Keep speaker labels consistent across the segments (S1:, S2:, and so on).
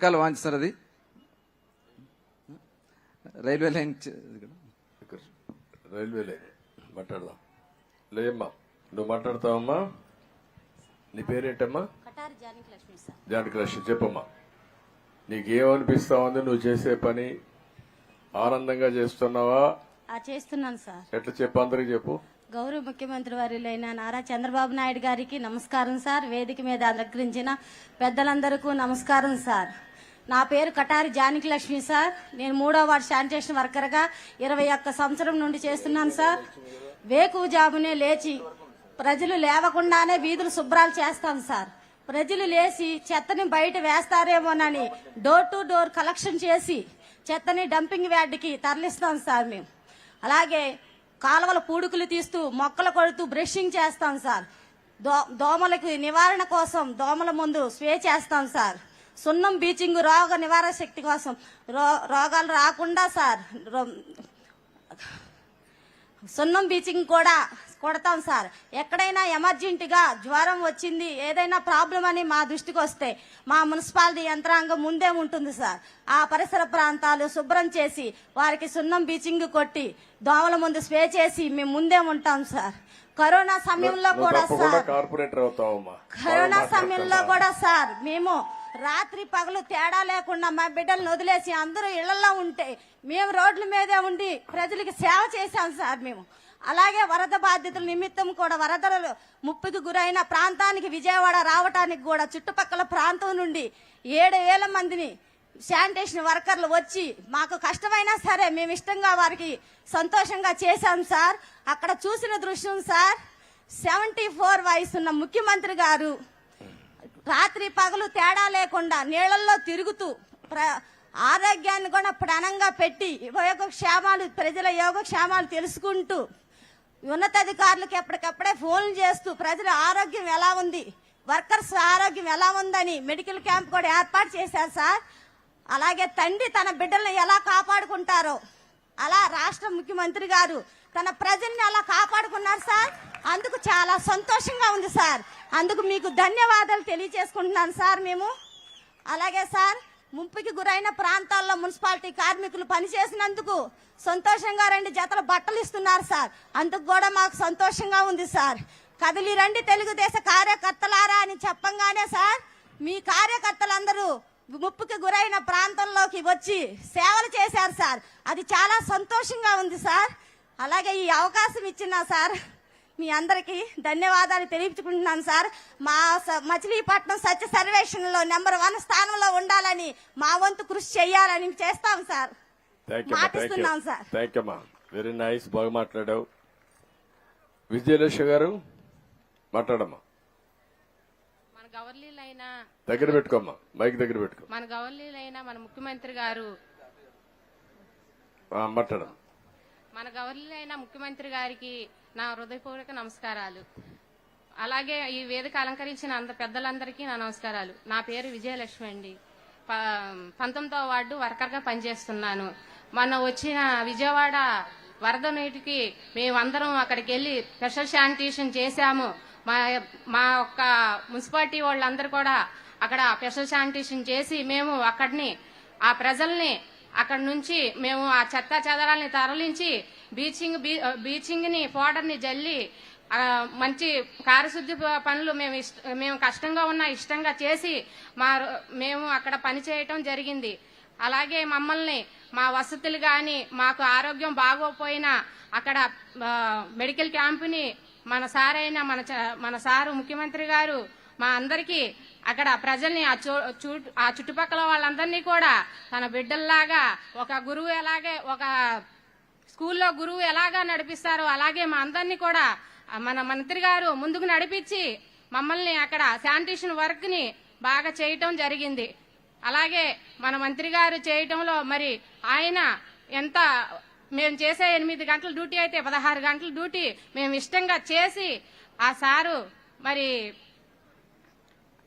S1: వెనకాల వాంచి సార్ అది? రైల్వే లైన్
S2: రైల్వే లైన్ మాట్లాడదాం. లేమ్మా నువ్వు మాట్లాడతావమ్మా? నీ పేరేంటమ్మా?
S3: కటారి జానకి లక్ష్మి
S2: చెప్పమ్మా. నీకేమనిపిస్తా ఉంది నువ్వు చేసే పని ఆనందంగా చేస్తున్నావా?
S3: ఆ చేస్తున్నాను సార్.
S2: ఎట్లా చెప్పు అందరికి చెప్పు.
S3: గౌరవ ముఖ్యమంత్రి వర్యులైన నారా చంద్రబాబు నాయుడు గారికి నమస్కారం సార్. వేదిక మీద అలంకరించిన పెద్దలందరికీ నమస్కారం సార్. నా పేరు కటారి జానకి లక్ష్మి సార్. నేను మూడో వార్డు శానిటేషన్ వర్కర్గా ఇరవై ఒక్క సంవత్సరం నుండి చేస్తున్నాను సార్. వేకు జామునే లేచి ప్రజలు లేవకుండానే వీధులు శుభ్రాలు చేస్తాం సార్. ప్రజలు లేచి చెత్తని బయట వేస్తారేమోనని డోర్ టు డోర్ కలెక్షన్ చేసి చెత్తని డంపింగ్ యార్డ్కి తరలిస్తాం సార్ మేము. అలాగే కాలువల పూడుకులు తీస్తూ మొక్కలు కొడుతూ బ్రషింగ్ చేస్తాం సార్. దో దోమలకు నివారణ కోసం దోమల ముందు స్ప్రే చేస్తాం సార్. సున్నం బీచింగ్ రోగ నివారణ శక్తి కోసం. రోగాలు రాకుండా సార్. సున్నం బీచింగ్ కూడా కొడతాం సార్. ఎక్కడైనా ఎమర్జెంటుగా జ్వరం వచ్చింది ఏదైనా ప్రాబ్లం అని మా దృష్టికి వస్తే మా మున్సిపాలిటీ యంత్రాంగం ముందే ఉంటుంది సార్. ఆ పరిసర ప్రాంతాలు శుభ్రం చేసి వారికి సున్నం బీచింగ్ కొట్టి దోమల ముందు స్ప్రే చేసి మేము ముందే ఉంటాం సార్. కరోనా సమయంలో కూడా సార్. కరోనా సమయంలో. కూడా సార్ మేము రాత్రి పగలు తేడా లేకుండా మా బిడ్డలను వదిలేసి అందరూ ఇళ్ళలో ఉంటే మేము రోడ్ల మీదే ఉండి ప్రజలకు సేవ చేశాం సార్ మేము. అలాగే వరద బాధితుల నిమిత్తం కూడా వరదలు ముప్పుకు గురైన ప్రాంతానికి విజయవాడ రావటానికి కూడా చుట్టుపక్కల ప్రాంతం నుండి ఏడు వేల మందిని శానిటేషన్ వర్కర్లు వచ్చి మాకు కష్టమైనా సరే మేము ఇష్టంగా వారికి సంతోషంగా చేశాం సార్. అక్కడ చూసిన దృశ్యం సార్ సెవెంటీ ఫోర్ వయసున్న ముఖ్యమంత్రి గారు రాత్రి పగలు తేడా లేకుండా నీళ్ళల్లో తిరుగుతూ ప్ర ఆరోగ్యాన్ని కూడా ప్రాణంగా పెట్టి యోగక్షేమాలు ప్రజల యోగక్షేమాలు తెలుసుకుంటూ ఉన్నతాధికారులకు ఎప్పటికప్పుడే ఫోన్లు చేస్తూ ప్రజల ఆరోగ్యం ఎలా ఉంది వర్కర్స్ ఆరోగ్యం ఎలా ఉందని మెడికల్ క్యాంప్ కూడా ఏర్పాటు చేశారు సార్. అలాగే తండ్రి తన బిడ్డలను ఎలా కాపాడుకుంటారో అలా రాష్ట్ర ముఖ్యమంత్రి గారు తన ప్రజల్ని అలా కాపాడుకున్నారు సార్. అందుకు చాలా సంతోషంగా ఉంది సార్. అందుకు మీకు ధన్యవాదాలు తెలియజేసుకుంటున్నాను సార్ మేము. అలాగే సార్ ముంపుకి గురైన ప్రాంతాల్లో మున్సిపాలిటీ కార్మికులు పనిచేసినందుకు సంతోషంగా రెండు జతల బట్టలు ఇస్తున్నారు సార్. అందుకు కూడా మాకు సంతోషంగా ఉంది సార్. కదిలి రండి తెలుగుదేశ కార్యకర్తలారా అని చెప్పంగానే సార్ మీ కార్యకర్తలందరూ ముప్పుకి గురైన ప్రాంతంలోకి వచ్చి సేవలు చేశారు సార్. అది చాలా సంతోషంగా ఉంది సార్. అలాగే ఈ అవకాశం ఇచ్చిన సార్ మీ అందరికీ ధన్యవాదాలు తెలియచుకుంటున్నాను సార్. మా మచిలీపట్నం సత్య సర్వేక్షణలో నెంబర్ వన్ స్థానంలో ఉండాలని మా వంతు కృషి చేయాలని చేస్తాం సార్. మాటిస్తున్నాం సార్.
S2: వెరీ నైస్ బాగా మాట్లాడావు. విజయలక్ష్మి గారు మాట్లాడమ్మా.
S4: మన గవర్నీలైన
S2: దగ్గర పెట్టుకోమ్మా మైక్ దగ్గర పెట్టుకో.
S4: మన గవర్నీలైన మన ముఖ్యమంత్రి గారు
S2: మాట్లాడమ్మా.
S4: మన గవర్నీలైన ముఖ్యమంత్రి గారికి నా హృదయపూర్వక నమస్కారాలు. అలాగే ఈ వేదిక అలంకరించిన అంత పెద్దలందరికీ నా నమస్కారాలు. నా పేరు విజయలక్ష్మి అండి. ప- పంతొమ్మిదవ వార్డు వర్కర్గా పనిచేస్తున్నాను. మొన్న వచ్చిన విజయవాడ వరద నీటికి మేమందరం అక్కడికి వెళ్ళి స్పెషల్ శానిటేషన్ చేశాము. మా మా ఒక్క మున్సిపాలిటీ వాళ్ళందరూ కూడా అక్కడ స్పెషల్ శానిటేషన్ చేసి మేము అక్కడిని ఆ ప్రజల్ని అక్కడ నుంచి మేము ఆ చెత్త చెదరాల్ని తరలించి బీచింగ్ బీ- బీచింగ్ని ని జల్లి మంచి కారశుద్ధి పనులు మేము ఇష్ట- మేము కష్టంగా ఉన్న ఇష్టంగా చేసి మా మేము అక్కడ పని చేయటం జరిగింది. అలాగే మమ్మల్ని మా వసతులు గాని మాకు ఆరోగ్యం బాగోపోయినా అక్కడ మెడికల్ క్యాంపుని మన సారైన మన చ- మన సారు ముఖ్యమంత్రి గారు మా అందరికీ అక్కడ ప్రజల్ని ఆ ఆ చుట్టుపక్కల వాళ్ళందరినీ కూడా తన బిడ్డల్లాగా ఒక గురువు ఎలాగే ఒక స్కూల్లో గురువు ఎలాగా నడిపిస్తారో అలాగే మా అందరినీ కూడా మన మంత్రి గారు ముందుకు నడిపించి మమ్మల్ని అక్కడ శానిటేషన్ వర్క్ని బాగా చేయటం జరిగింది. అలాగే మన మంత్రి గారు చేయటంలో మరి ఆయన ఎంత మేము చేసే ఎనిమిది గంటల డ్యూటీ అయితే పదహారు గంటల డ్యూటీ మేము ఇష్టంగా చేసి ఆ సారు మరి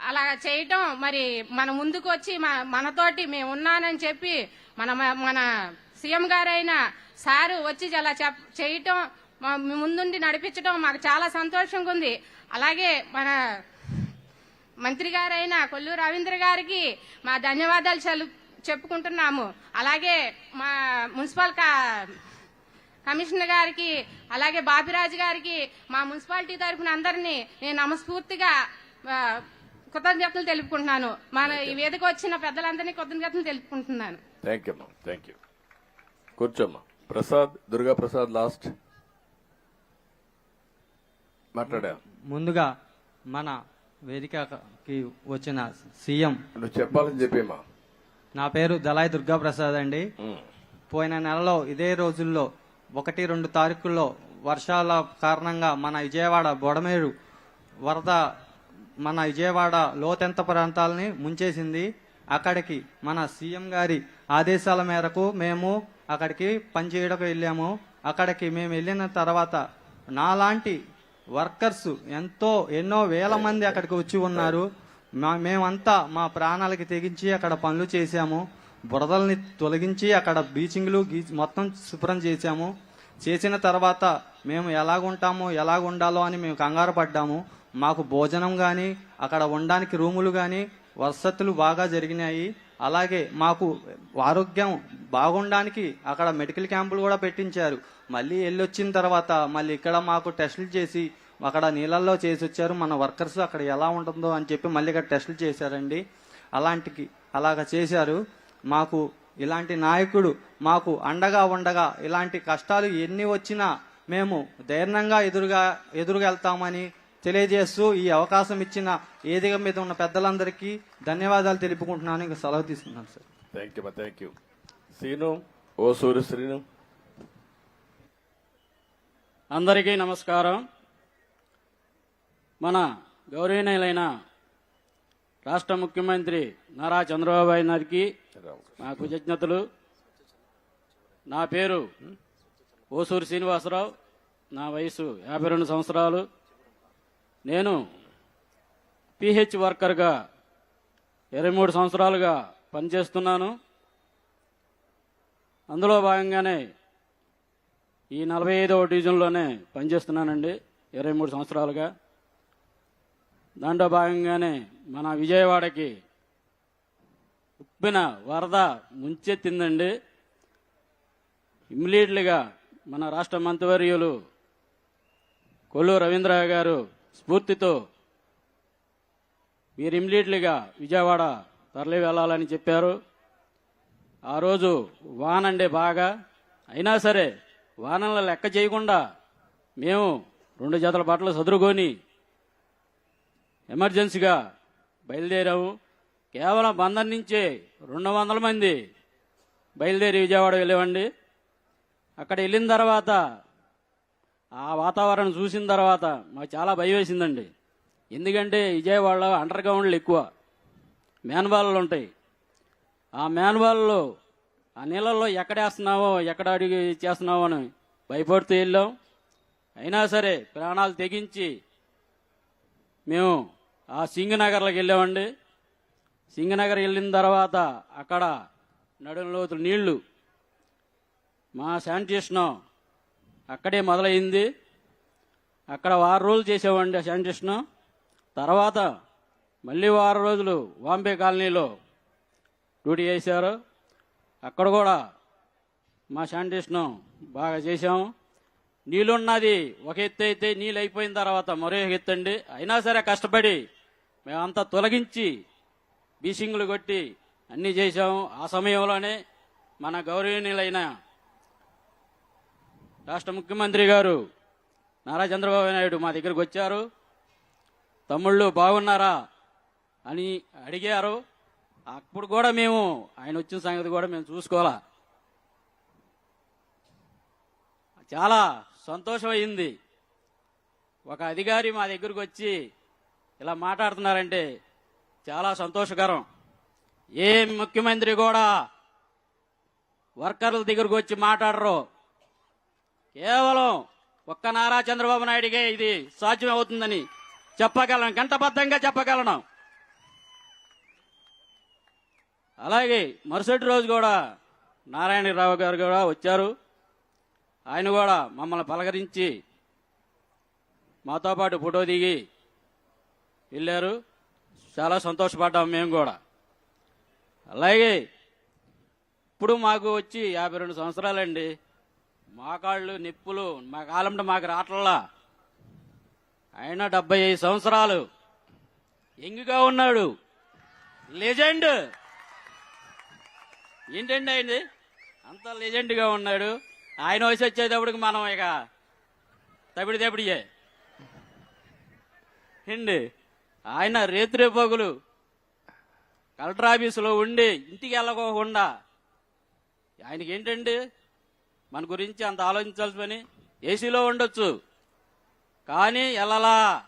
S4: అలా చేయటం మరి మన ముందుకు వచ్చి మన- మనతోటి మేము ఉన్నానని చెప్పి మన మన సీఎం గారైన సారు వచ్చి అలా చెప్ చేయటం ముందుండి నడిపించడం మాకు చాలా సంతోషంగా ఉంది. అలాగే మన మంత్రి గారైన కొల్లు రవీంద్ర గారికి మా ధన్యవాదాలు చలు చెప్పుకుంటున్నాము. అలాగే మా మున్సిపల్ కా- కమిషనర్ గారికి అలాగే బాపిరాజు గారికి మా మున్సిపాలిటీ తరఫున అందరినీ నేను నమస్ఫూర్తిగా కృతజ్ఞతలు తెలుపుకుంటున్నాను. మన ఈ వేదిక వచ్చిన పెద్దలందరినీ కృతజ్ఞతలు తెలుపుకుంటున్నాను.
S2: థ్యాంక్ యూ అమ్మా థ్యాంక్ యూ కూర్చోమ్మా ప్రసాద్ దుర్గా ప్రసాద్ లాస్ట్. మాట్లాడా?
S5: ముందుగా మన వేదికకి వచ్చిన సీఎం.
S2: నువ్వు చెప్పాలని చెప్పేమా
S5: నా పేరు దళాయి దుర్గా ప్రసాద్ అండి. పోయిన నెలలో ఇదే రోజుల్లో ఒకటి రెండు తారీఖుల్లో వర్షాల కారణంగా మన విజయవాడ బొడమేరు వరద మన విజయవాడ లోతెంత ప్రాంతాలని ముంచేసింది. అక్కడికి మన సీఎం గారి ఆదేశాల మేరకు మేము అక్కడికి పనిచేయడానికి వెళ్ళాము. అక్కడికి మేము వెళ్ళిన తర్వాత నాలాంటి వర్కర్స్ ఎంతో ఎన్నో వేల మంది అక్కడికి వచ్చి ఉన్నారు. మా- మేమంతా మా ప్రాణాలకి తెగించి అక్కడ పనులు చేశాము. బురదల్ని తొలగించి అక్కడ బీచింగ్లు గీ- మొత్తం శుభ్రం చేశాము. చేసిన తర్వాత మేము ఎలాగుంటాము ఎలాగుండాలో అని మేము కంగారు పడ్డాము. మాకు భోజనం కానీ అక్కడ ఉండడానికి రూములు కానీ వసతులు బాగా జరిగినాయి. అలాగే మాకు ఆరోగ్యం బాగుండడానికి అక్కడ మెడికల్ క్యాంపులు కూడా పెట్టించారు. మళ్ళీ వెళ్ళొచ్చిన తర్వాత మళ్ళీ ఇక్కడ మాకు టెస్టులు చేసి అక్కడ నీళ్ళల్లో చేసి వచ్చారు మన వర్కర్స్ అక్కడ ఎలా ఉంటుందో అని చెప్పి మళ్ళీ ఇక్కడ టెస్టులు చేశారండి. అలాంటికి అలాగ చేశారు. మాకు ఇలాంటి నాయకుడు మాకు అండగా ఉండగా ఇలాంటి కష్టాలు ఎన్ని వచ్చినా మేము ధైర్యంగా ఎదురుగా ఎదురుగెళ్తామని తెలియజేస్తూ ఈ అవకాశం ఇచ్చిన ఏదిగ మీద ఉన్న పెద్దలందరికీ ధన్యవాదాలు తెలుపుకుంటున్నాను. ఇంకా సెలవు తీసుకున్నాను sir.
S2: Thank you thank you Srinu ఓ సూర్య శ్రీను.
S6: అందరికీ నమస్కారం. మన గౌరవనీయులైన రాష్ట్ర ముఖ్యమంత్రి నారా చంద్రబాబు నాయుడు గారికి మా కృతజ్ఞతలు. నా పేరు ఓసూరు శ్రీనివాసరావు. నా వయసు యాభై రెండు సంవత్సరాలు. నేను పిహెచ్ వర్కర్గా ఇరవై మూడు సంవత్సరాలుగా పనిచేస్తున్నాను. అందులో భాగంగానే ఈ నలభై ఐదవ డివిజన్లోనే పనిచేస్తున్నానండి ఇరవై మూడు సంవత్సరాలుగా. దాంట్లో భాగంగానే మన విజయవాడకి ఉప్పిన వరద ముంచెత్తిందండి. ఇమ్మీడియట్లీగా మన రాష్ట్ర మంత్రివర్యులు కొల్లు రవీంద్ర గారు స్ఫూర్తితో మీరు ఇమ్మీడియట్లీగా విజయవాడ తరలి వెళ్ళాలని చెప్పారు. ఆ రోజు వానండే బాగా. అయినా సరే వానల లెక్క చేయకుండా మేము రెండు జతల బట్టలు సదురుకొని ఎమర్జెన్సీగా బయలుదేరాము. కేవలం బందర్ నుంచే రెండు వందల మంది బయలుదేరి విజయవాడ వెళ్ళేవండి అక్కడ వెళ్ళిన తర్వాత ఆ వాతావరణం చూసిన తర్వాత మాకు చాలా భయం వేసిందండి. ఎందుకంటే విజయవాడలో అండర్ గ్రౌండ్లు ఎక్కువ. మేనబాళ్ళు ఉంటాయి. ఆ మేనబాల్లో ఆ నీళ్ళల్లో ఎక్కడ వేస్తున్నావో ఎక్కడ అడిగి చేస్తున్నావో అని భయపడుతూ వెళ్ళాం. అయినా సరే ప్రాణాలు తెగించి మేము ఆ సింగనగర్లోకి వెళ్ళామండి. సింగనగర్ వెళ్ళిన తర్వాత అక్కడ నడుం లోతులు నీళ్ళు మా శానిటేషన్ అక్కడే మొదలైంది. అక్కడ వారం రోజులు చేసామండి ఆ తర్వాత మళ్ళీ వారం రోజులు వాంబే కాలనీలో డ్యూటీ చేశారు. అక్కడ కూడా మా శానిటేషన్ బాగా చేశాము. నీళ్ళున్నది ఒక ఎత్తు అయితే నీళ్ళు అయిపోయిన తర్వాత మరో ఎత్తండి ఎత్తు అండి. అయినా సరే కష్టపడి మేమంతా తొలగించి బీసింగులు కొట్టి అన్నీ చేశాము. ఆ సమయంలోనే మన గౌరవనీయులైన రాష్ట్ర ముఖ్యమంత్రి గారు నారా చంద్రబాబు నాయుడు మా దగ్గరకు వచ్చారు. తమ్ముళ్ళు బాగున్నారా అని అడిగారు. అప్పుడు కూడా మేము ఆయన వచ్చిన సంగతి కూడా మేము చూసుకోవాలా. చాలా సంతోషం అయింది ఒక అధికారి మా దగ్గరకు వచ్చి ఇలా మాట్లాడుతున్నారంటే చాలా సంతోషకరం. ఏ ముఖ్యమంత్రి కూడా వర్కర్ల దగ్గరకు వచ్చి మాట్లాడరు. కేవలం ఒక్క నారా చంద్రబాబు నాయుడికే ఇది సాధ్యం అవుతుందని చెప్పగలను గంటబద్ధంగా చెప్పగలను. అలాగే మరుసటి రోజు కూడా నారాయణరావు గారు కూడా వచ్చారు. ఆయన కూడా మమ్మల్ని పలకరించి మాతో పాటు ఫోటో దిగి వెళ్ళారు. చాలా సంతోషపడ్డాం మేము కూడా. అలాగే ఇప్పుడు మాకు వచ్చి యాభై రెండు సంవత్సరాలండి. మోకాళ్ళు నిప్పులు మా కాలంలో మాకు రాట్లలా. ఆయన డెబ్బై ఐదు సంవత్సరాలు ఎంగుగా ఉన్నాడు. లెజెండ్. ఏంటండి ఆయన అంత లెజెండ్గా ఉన్నాడు. ఆయన వయసు వచ్చేటప్పటికి మనం ఇక తపిడి తపిడియే అండి ఆయన రేత్రే పగులు కలెక్టర్ ఆఫీసులో ఉండి ఇంటికి వెళ్ళకోకుండా. ఆయనకి ఏంటండి? మన గురించి అంత ఆలోచించాల్సి పని ఏసీలో ఉండొచ్చు. కానీ ఎల్లలా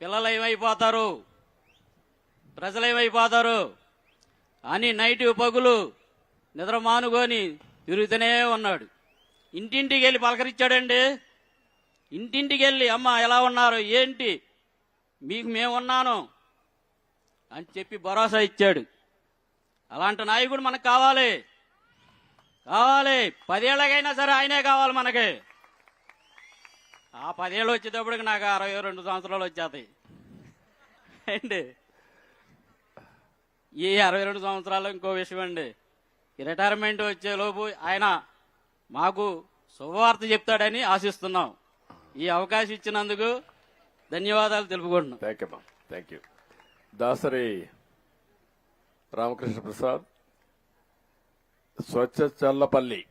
S6: పిల్లలు ఏమైపోతారు? ప్రజలు ఏమైపోతారు? అని నైట్ పగులు నిద్ర మానుకొని తిరుగుతూనే ఉన్నాడు. ఇంటింటికి వెళ్ళి పలకరించాడండి. ఇంటింటికి వెళ్ళి అమ్మ ఎలా ఉన్నారు? ఏంటి? మీకు మేమున్నాను. అని చెప్పి భరోసా ఇచ్చాడు. అలాంటి నాయకుడు మనకు కావాలి. కావాలి. పదేళ్ళకైనా సరే ఆయనే కావాలి మనకి. ఆ పదేళ్ళు వచ్చేటప్పటికి నాకు అరవై రెండు సంవత్సరాలు వచ్చేస్తాయి. అండి ఈ అరవై రెండు సంవత్సరాలు ఇంకో విషయం అండి. రిటైర్మెంట్ వచ్చేలోపు ఆయన మాకు శుభవార్త చెప్తాడని ఆశిస్తున్నాం. ఈ అవకాశం ఇచ్చినందుకు ధన్యవాదాలు తెలుపుకుంటున్నాం.
S2: Thank you thank you Dasari Ramakrishna Prasad. Swachh Challapalli.